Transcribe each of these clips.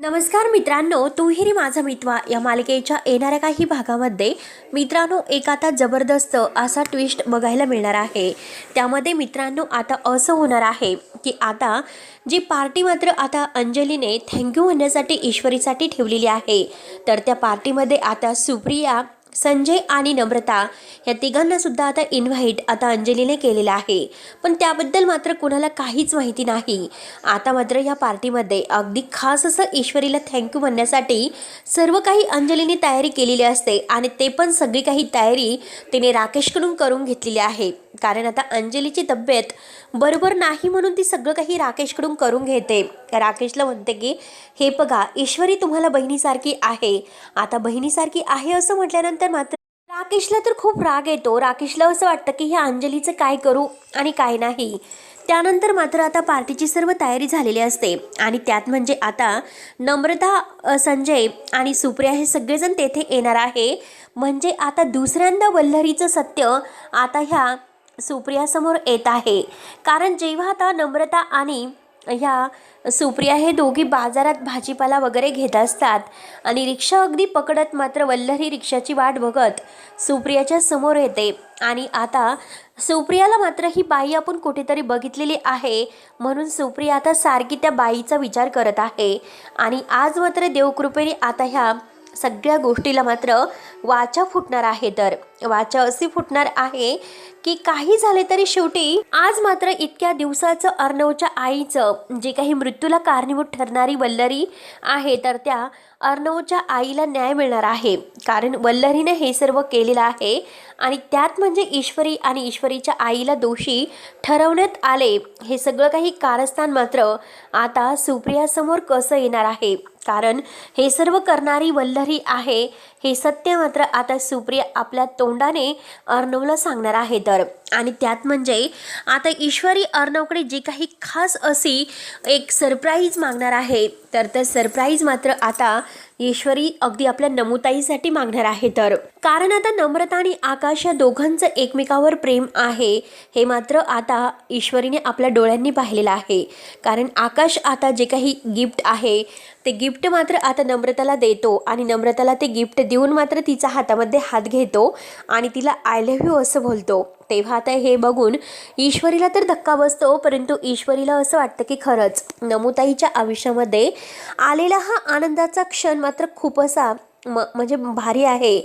नमस्कार मित्रांनो तुहिरी माझा मित्वा. या मालिकेच्या येणाऱ्या काही भागामध्ये मित्रांनो एक आता जबरदस्त असा ट्विस्ट बघायला मिळणार आहे. त्यामध्ये मित्रांनो आता असं होणार आहे की आता जी पार्टी मात्र आता अंजलीने थँक्यू म्हणण्यासाठी ईश्वरीसाठी ठेवलेली आहे तर त्या पार्टीमध्ये आता सुप्रिया संजय आणि नम्रता या तिघांना सुद्धा आता इन्व्हाइट आता अंजलीने केलेलं आहे. पण त्याबद्दल मात्र कुणाला काहीच माहिती नाही. आता मात्र या पार्टीमध्ये अगदी खास असं ईश्वरीला थँक्यू म्हणण्यासाठी सर्व काही अंजलीने तयारी केलेली असते आणि ते पण सगळी काही तयारी तिने राकेशकडून करून घेतलेली आहे. कारण आता अंजलीची तब्येत बरोबर नाही म्हणून ती सगळं काही राकेशकडून करून घेते. राकेशला म्हणते की हे बघा ईश्वरी तुम्हाला बहिणीसारखी आहे. आता बहिणीसारखी आहे असं म्हटल्यानंतर मात्र राकेशला तर खूप राग येतो. राकेशला असं वाटतं की हे अंजलीचं काय करू आणि काय नाही? त्यानंतर मात्र आता पार्टीची सर्व तयारी झालेली असते आणि त्यात म्हणजे आता नम्रता संजय आणि सुप्रिया हे सगळेजण तेथे येणार आहे. म्हणजे आता दुसऱ्यांदा वल्लरीचं सत्य आता ह्या सुप्रियासमोर येत आहे. कारण जेव्हा आता नम्रता आणि ह्या सुप्रिया हे दोघी बाजारात भाजीपाला वगैरे घेत असतात आणि रिक्षा अगदी पकडत मात्र वल्लरी रिक्षाची वाट बघत सुप्रियाच्या समोर येते. आणि आता सुप्रियाला मात्र ही बाई आपण कुठेतरी बघितलेली आहे. म्हणून सुप्रिया आता सारखी त्या बाईचा विचार करत आहे. आणि आज मात्र देवकृपेने आता ह्या सगळ्या गोष्टीला मात्र वाचा फुटणार आहे तर. वाचा अशी फुटणार आहे की काही झाले तरी शेवटी आज मात्र इतक्या दिवसाचं अर्णवच्या आईचं जे काही मृत्यूला कारणीभूत ठरणारी वल्लरी आहे तर त्या अर्णवच्या आईला न्याय मिळणार आहे. कारण वल्लरीने हे सर्व केलेलं आहे आणि त्यात म्हणजे ईश्वरी आणि ईश्वरीच्या आईला दोषी ठरवण्यात आले. हे सगळं काही कारस्थान मात्र आता सुप्रियासमोर कसं येणार आहे? कारण हे सर्व करणारी वल्लरी आहे हे सत्य मात्र आता सुप्रिया आपल्या तोंडाने अर्णवला सांगणार आहे. तर आणि त्यात म्हणजे आता ईश्वरी अर्णवकडे जी काही खास अशी एक सरप्राईज मागणार आहे तर ते सरप्राईज मात्र आता ईश्वरी अगदी आपल्या नमुताईसाठी मागणार आहे तर. कारण आता नम्रता आणि आकाश या दोघांचं एकमेकावर प्रेम आहे हे मात्र आता ईश्वरीने आपल्या डोळ्यांनी पाहिलेलं आहे. कारण आकाश आता जे काही गिफ्ट आहे ते गिफ्ट मात्र आता नम्रताला देतो आणि नम्रताला ते गिफ्ट देऊन मात्र तिचा हातामध्ये हात घेतो आणि तिला आय लव्ह यू असं बोलतो. तेव्हा आता हे बघून ईश्वरीला तर धक्का बसतो परंतु ईश्वरीला असं वाटतं की खरंच नमुताईच्या आयुष्यामध्ये आलेला हा आनंदाचा क्षण मात्र खूप असा म म्हणजे भारी आहे.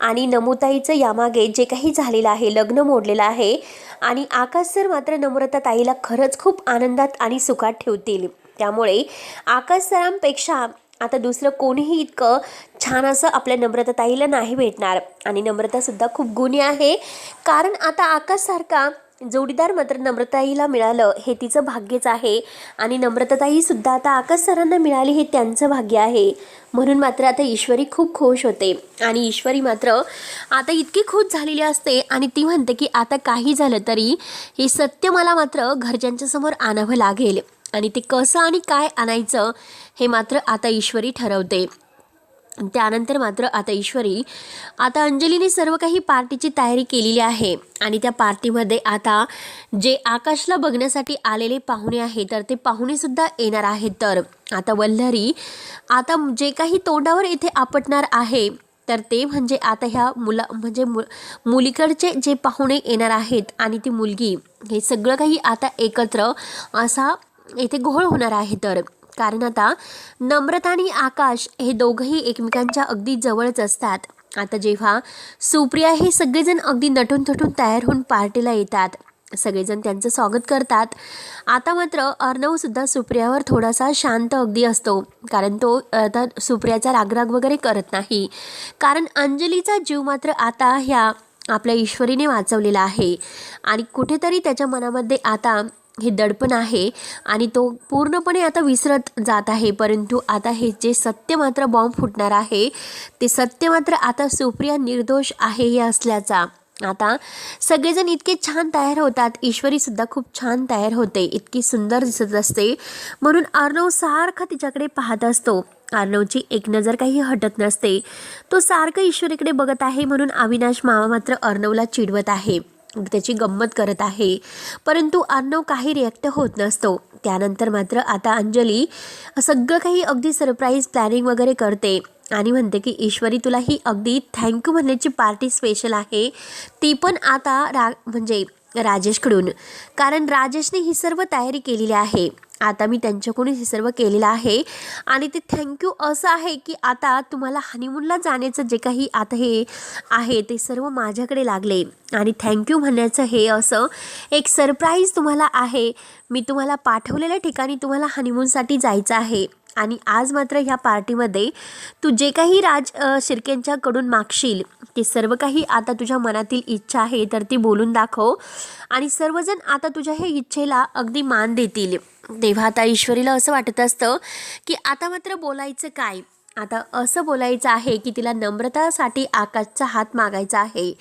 आणि नमुताईचं यामागे जे काही झालेलं आहे लग्न मोडलेलं आहे आणि आकाश सर मात्र नम्रता ताईला खरंच खूप आनंदात आणि सुखात ठेवतील. त्यामुळे आकाश सरांपेक्षा आता दुसरं कोणीही इतकं छान असं आपल्या नम्रता ताईला नाही भेटणार. आणि नम्रतासुद्धा खूप गुणी आहे. कारण आता आकाशसारखा जोडीदार मात्र नम्रताईला मिळालं हे तिचं भाग्यच आहे. आणि नम्रताताईसुद्धा आता आकाश सरांना मिळाली हे त्यांचं भाग्य आहे. म्हणून मात्र आता ईश्वरी खूप खुश होते. आणि ईश्वरी मात्र आता इतकी खुश झालेली असते आणि ती म्हणते की आता काही झालं तरी हे सत्य मला मात्र घरच्यांच्यासमोर आणावं लागेल. आणि ते कसं आणि काय आणायचं हे मात्र आता ईश्वरी ठरवते. त्यानंतर मात्र आता ईश्वरी आता अंजलीने सर्व काही पार्टीची तयारी केलेली आहे आणि त्या पार्टीमध्ये आता जे आकाशला बघण्यासाठी आलेले पाहुणे आहे तर ते पाहुणेसुद्धा येणार आहेत. तर आता वल्लरी आता जे काही तोंडावर इथे आपटणार आहे तर ते म्हणजे आता ह्या मुला म्हणजे मु मुलीकडचे जे पाहुणे येणार आहेत आणि ती मुलगी हे सगळं काही आता एकत्र असा येथे घोळ होणार आहे तर. कारण आता नम्रता आणि आकाश हे दोघंही एकमेकांच्या अगदी जवळच असतात. आता जेव्हा सुप्रिया हे सगळेजण अगदी नटून थटून तयार होऊन पार्टीला येतात. सगळेजण त्यांचं स्वागत करतात. आता मात्र अर्णवसुद्धा सुप्रियावर थोडासा शांत अगदी असतो. कारण तो आता सुप्रियाचा रागराग वगैरे करत नाही. कारण अंजलीचा जीव मात्र आता ह्या आपल्या ईश्वरीने वाचवलेला आहे. आणि कुठेतरी त्याच्या मनामध्ये आता हे दडपण आहे आणि तो पूर्णपणे आता विसरत जात आहे. परंतु आता हे जे सत्य मात्र बॉम्ब फुटणार आहे ते सत्य मात्र आता सुप्रिया निर्दोष आहे हे असल्याचा. आता सगळेजण इतके छान तयार होतात. ईश्वरीसुद्धा खूप छान तयार होते. इतकी सुंदर दिसत असते. म्हणून अर्णव सारखा तिच्याकडे पाहत असतो. अर्णवची एक नजर काही हटत नसते. तो सारखं ईश्वरीकडे बघत आहे म्हणून अविनाश मामा मात्र अर्णवला चिडवत आहे. त्याची गंमत करत आहे. परंतु अर्णव काही रिॲक्ट होत नसतो. त्यानंतर मात्र आता अंजली सगळं काही अगदी सरप्राईज प्लॅनिंग वगैरे करते आणि म्हणते की ईश्वरी तुला ही अगदी थँक्यू म्हणण्याची पार्टी स्पेशल आहे. ती पण आता रा म्हणजे राजेशकडून. कारण राजेशने ही सर्व तयारी केलेली आहे. आता मी त्यांच्याकडून हे सर्व केलेलं आहे. आणि ते थँक्यू असं आहे की आता तुम्हाला हनीमूनला जाण्याचं जे काही आता हे आहे ते सर्व माझ्याकडे लागले. आणि थँक्यू म्हणण्याचं हे असं एक सरप्राईज तुम्हाला आहे. मी तुम्हाला पाठवलेल्या ठिकाणी तुम्हाला हनीमूनसाठी जायचं आहे. आणि आज मात्र ह्या पार्टीमध्ये तू जे काही राज शिर्केंच्याकडून मागशील ते सर्व काही आता तुझ्या मनातील इच्छा आहे तर ती बोलून दाखव. आणि सर्वजण आता तुझ्या हे इच्छेला अगदी मान देतील. तेव्हा आता ईश्वरीला असं वाटत असतं की आता मात्र बोलायचं काय? आता असं बोलायचं आहे की तिला नम्रतासाठी आकाशचा हात मागायचा आहे.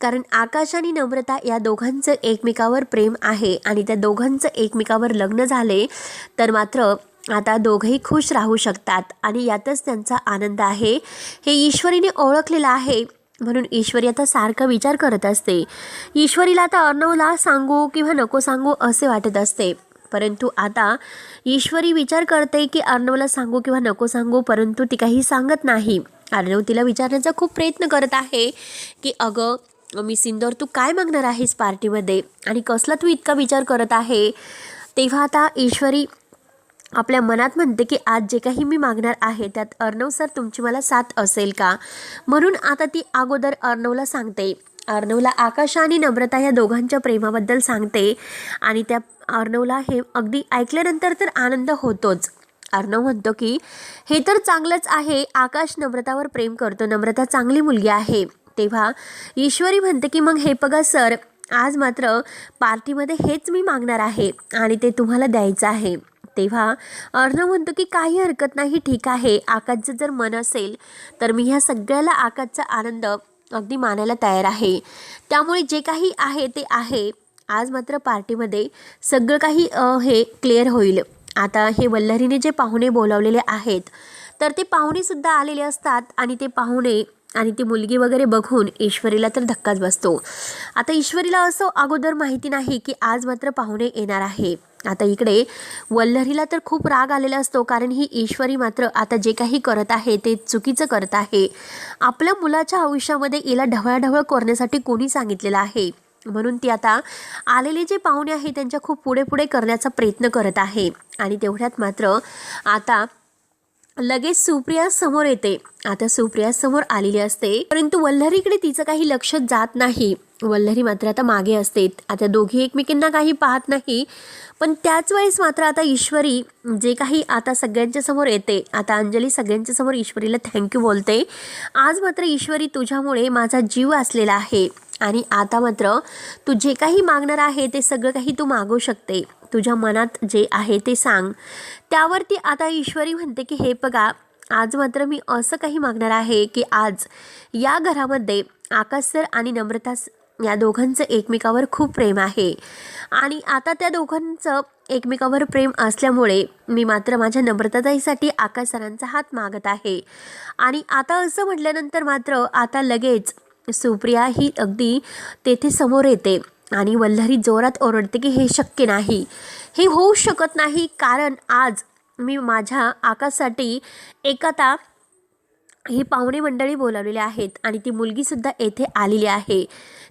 कारण आकाश आणि नम्रता या दोघांचं एकमेकावर प्रेम आहे आणि त्या दोघांचं एकमेकावर लग्न झाले तर मात्र आता दोघंही खुश राहू शकतात आणि यातच त्यांचा आनंद आहे. हे ईश्वरीने ओळखलेलं आहे. म्हणून ईश्वरी आता सारखा विचार करत असते. ईश्वरीला आता अर्णवला सांगू किंवा नको सांगू असे वाटत असते. परंतु आता ईश्वरी विचार करते की अर्णवला सांगू किंवा नको सांगू परंतु ती काही सांगत नाही. अर्णव तिला विचारण्याचा खूप प्रयत्न करत आहे की अगं मी सिंदोर तू काय मागणार आहेस पार्टीमध्ये? आणि कसला तू इतका विचार करत आहे? तेव्हा आता ईश्वरी आपल्या मनात म्हणते की आज जे काही मी मागणार आहे त्यात अर्णव सर तुमची मला साथ असेल का? म्हणून आता ती अगोदर अर्णवला सांगते. अर्णवला आकाश आणि नम्रता या दोघांच्या प्रेमाबद्दल सांगते आणि त्या अर्णवला हे अगदी ऐकल्यानंतर तर आनंद होतोच. अर्णव म्हणतो की हे तर चांगलंच आहे. आकाश नम्रतावर प्रेम करतो. नम्रता चांगली मुलगी आहे. तेव्हा ईश्वरी म्हणते की मग हे बघा सर आज मात्र पार्टीमध्ये हेच मी मागणार आहे आणि ते तुम्हाला द्यायचं आहे. तेव्हा अर्णव म्हणतो की काही हरकत नाही ठीक आहे. आकाशचं जर मन असेल तर मी ह्या सगळ्याला आकाशचा आनंद अगदी मानायला तयार आहे. त्यामुळे जे काही आहे ते आहे. आज मात्र पार्टीमध्ये सगळं काही हे क्लिअर होईल. आता हे वल्लरीने जे पाहुणे बोलावलेले आहेत तर ते पाहुणेसुद्धा आलेले असतात आणि ते पाहुणे आणि ती मुलगी वगैरे बघून ईश्वरीला तर धक्काच बसतो. आता ईश्वरीला असं अगोदर माहिती नाही की आज मात्र पाहुणे येणार आहे. आता इकडे वल्लरीला तर खूप राग आलेला असतो कारण ही ईश्वरी मात्र आता जे काही करत आहे ते चुकीचं करत आहे. आपल्या मुलाच्या आयुष्यामध्ये हिला ढवळाढवळ करण्यासाठी कोणी सांगितलेलं आहे? म्हणून ती आता आलेले जे पाहुणे आहे त्यांच्या खूप पुढे पुढे करण्याचा प्रयत्न करत आहे. आणि तेवढ्यात मात्र आता लगेच सुप्रिया समोर येते. आता सुप्रिया समोर आलेली असते. परंतु वल्लरीकडे तिचं काही लक्ष जात नाही. वल्लरी मात्र आता मागे असते. आता दोघी एकमेकींना काही पाहत नाही. पण त्याच वेळेस मात्र आता ईश्वरी जे काही आता सगळ्यांच्या समोर येते. आता अंजली सगळ्यांच्या समोर ईश्वरीला थँक्यू बोलते. आज मात्र ईश्वरी तुझ्यामुळे माझा जीव असलेला आहे. आणि आता मात्र तू जे काही मागणार आहे ते सगळं काही तू मागू शकते. तुझ्या मनात जे आहे ते सांग. त्यावरती आता ईश्वरी म्हणते की हे बघा आज मात्र मी असं काही मागणार आहे की आज या घरामध्ये आकाश सर आणि नम्रता या दोघांचं एकमेकावर खूप प्रेम आहे. आणि आता त्या दोघांचं एकमेकावर प्रेम असल्यामुळे मी मात्र माझ्या नम्रताताईसाठी आकाश सरांचा हात मागत आहे. आणि आता असं म्हटल्यानंतर मात्र आता लगेच सुप्रिया ही अगदी तेथे समोर येते. आणि वल्लरी जोरात ओरडते की हे शक्य नाही. हे होऊ शकत नाही कारण आज मी माझ्या आकाशसाठी एकता ही पाहुणे मंडळी बोलावलेली आहेत आणि ती मुलगीसुद्धा येथे आलेली आहे.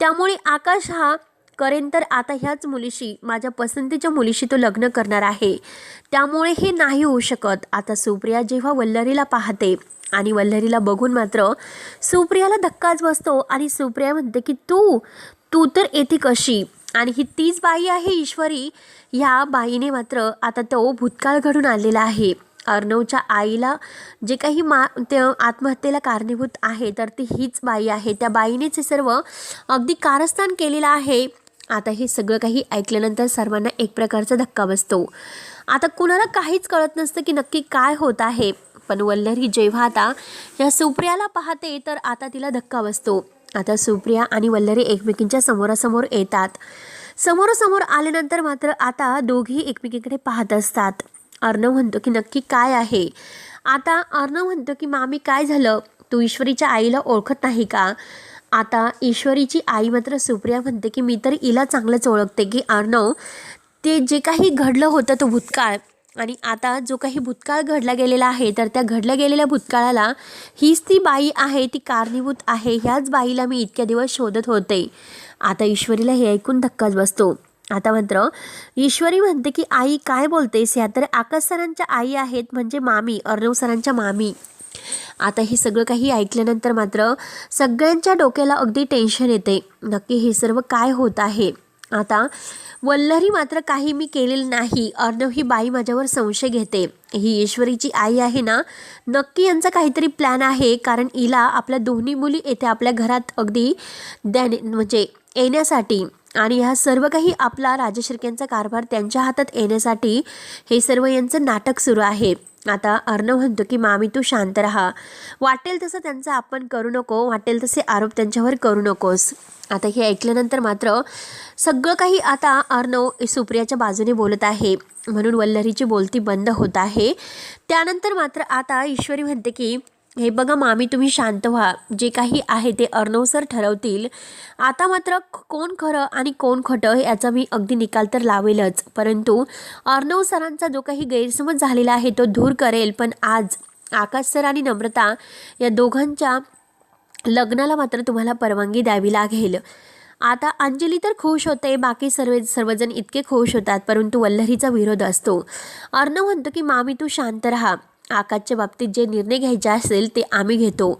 त्यामुळे आकाश हा करेन तर आता ह्याच मुलीशी माझ्या पसंतीच्या मुलीशी तो लग्न करणार आहे. त्यामुळे हे नाही होऊ शकत. आता सुप्रिया जेव्हा वल्लरीला पाहते आणि वल्लरीला बघून मात्र सुप्रियाला धक्काच बसतो आणि सुप्रिया म्हणते की तू तू तर येते कशी? आणि ही तीच बाई आहे ईश्वरी? ह्या बाईने मात्र आता तो भूतकाळ घडून आलेला आहे. अर्णवच्या आईला जे काही मा ते आत्महत्येला कारणीभूत आहे तर ती हीच बाई आहे. त्या बाईनेच हे सर्व अगदी कारस्थान केलेलं आहे. आता हे सगळं काही ऐकल्यानंतर सर्वांना एक प्रकारचा धक्का बसतो. आता कुणाला काहीच कळत नसतं की नक्की काय होत आहे. पण वल्लरी जेव्हा आता या सुप्रियाला पाहते तर आता तिला धक्का बसतो. आता सुप्रिया आणि वल्लरी एकमेकींच्या समोरासमोर येतात. समोरासमोर आल्यानंतर मात्र आता दोघी एकमेकीकडे पाहत असतात. अर्णव म्हणतो की नक्की काय आहे? आता अर्णव म्हणतो की मामी काय झालं? तू ईश्वरीच्या आईला ओळखत नाही का? आता ईश्वरीची आई मात्र सुप्रिया म्हणते की मी तर इला चांगलंच ओळखते की अर्णव ते जे काही घडलं होतं तो भूतकाळ आणि आता जो काही भूतकाळ घडला गेलेला आहे तर त्या घडल्या गेलेल्या भूतकाळाला हीच ती बाई आहे ती कारणीभूत आहे ह्याच बाईला मी इतक्या दिवस शोधत होते. आता ईश्वरीला हे ऐकून धक्काच बसतो. आता मात्र ईश्वरी म्हणते की आई काय बोलतेस? ह्या तर आकाश सरांच्या आई आहेत म्हणजे मामी अर्णव सरांच्या मामी. आता हे सगळं काही ऐकल्यानंतर मात्र सगळ्यांच्या डोक्याला अगदी टेन्शन येते. नक्की हे सर्व काय होत आहे? आता वल्लरी मात्र काही मी केलेलं नाही. अर्णव ही बाई माझ्यावर संशय घेते. ही ईश्वरीची आई आहे ना नक्की यांचा काहीतरी प्लॅन आहे. कारण हिला आपल्या दोन्ही मुली येथे आपल्या घरात अगदी द्याने म्हणजे येण्यासाठी आणि ह्या सर्व काही आपला राजशिर्क्यांचा कारभार त्यांच्या हातात येण्यासाठी हे सर्व यांचं नाटक सुरू आहे. आता अर्णव म्हणतो की मामी तू शांत राहा. वाटेल तसं त्यांचं आपण करू नको. वाटेल तसे आरोप त्यांच्यावर करू नकोस. आता हे ऐकल्यानंतर मात्र सगळं काही आता अर्णव सुप्रियाच्या बाजूने बोलत आहे. म्हणून वल्लरीची बोलती बंद होत आहे. त्यानंतर मात्र आता ईश्वरी म्हणते की हे बघा मामी तुम्ही शांत व्हा. जे काही आहे ते अर्णवसर ठरवतील. आता मात्र कोण खरं आणि कोण खोटं याचा मी अगदी निकाल तर लावेलच. परंतु अर्णव सरांचा जो काही गैरसमज झालेला आहे तो दूर करेल. पण आज आकाश सर आणि नम्रता या दोघांच्या लग्नाला मात्र तुम्हाला परवानगी द्यावी लागेल. आता अंजली तर खुश होते. बाकी सर्व सर्वजण इतके खुश होतात. परंतु वल्लरीचा विरोध असतो. अर्णव म्हणतो की मामी तू शांत राहा. आकाशच्या बाबतीत जे निर्णय घ्यायचे असेल ते आम्ही घेतो.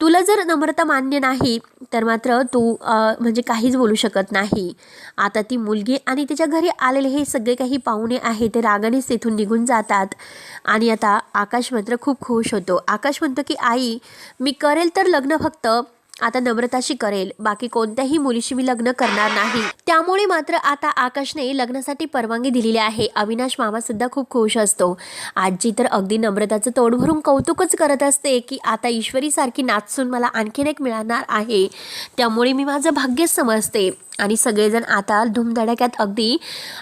तुला जर नम्रता मान्य नाही तर मात्र तू म्हणजे काहीच बोलू शकत नाही. आता ती मुलगी आणि तिच्या घरी आलेले हे सगळे काही पाहुणे आहे ते रागानेच तिथून निघून जातात. आणि आता आकाश मात्र खूप खुश होतो. आकाश म्हणतो की आई मी करेल तर लग्न फक्त आता नम्रताशी करेल. बाकी कोणत्याही मुलीशी मी लग्न करणार नाही. त्यामुळे मात्र आता आकाशने लग्नासाठी परवानगी दिलेली आहे. अविनाश मामा सुद्धा खूप खुश असतो. आजी तर अगदी नम्रताचं तोड भरून कौतुकच करत असते की आता ईश्वरीसारखी नाचसून नाचून मला आणखीन एक मिळणार आहे. त्यामुळे मी माझं भाग्यच समजते. आणि सगळेजण आता धुमधडाक्यात अगदी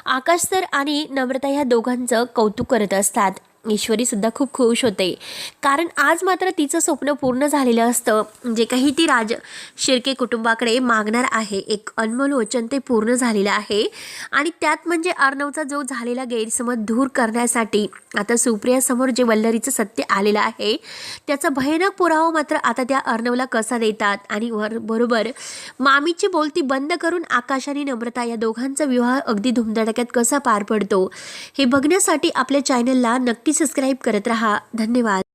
आकाश सर आणि नम्रता ह्या दोघांचं कौतुक करत असतात. ईश्वरी सुद्धा खूप खुश होते. कारण आज मात्र तिचं स्वप्न पूर्ण झालेलं असतं. जे काही ती राज शिर्के कुटुंबाकडे मागणार आहे एक अनमोल वचन ते पूर्ण झालेलं आहे. आणि त्यात म्हणजे अर्णवचा जो झालेला गैरसमज दूर करण्यासाठी आता सुप्रियासमोर जे वल्लरीचं सत्य आलेलं आहे त्याचा भयानक पुरावा मात्र आता त्या अर्णवला कसा देतात? आणि वर बरोबर मामीची बोलती बंद करून आकाश आणि नम्रता या दोघांचा विवाह अगदी धुमधडाक्यात कसा पार पडतो? हे बघण्यासाठी आपल्या चॅनलला नक्कीच सबस्क्राईब करत रहा. धन्यवाद.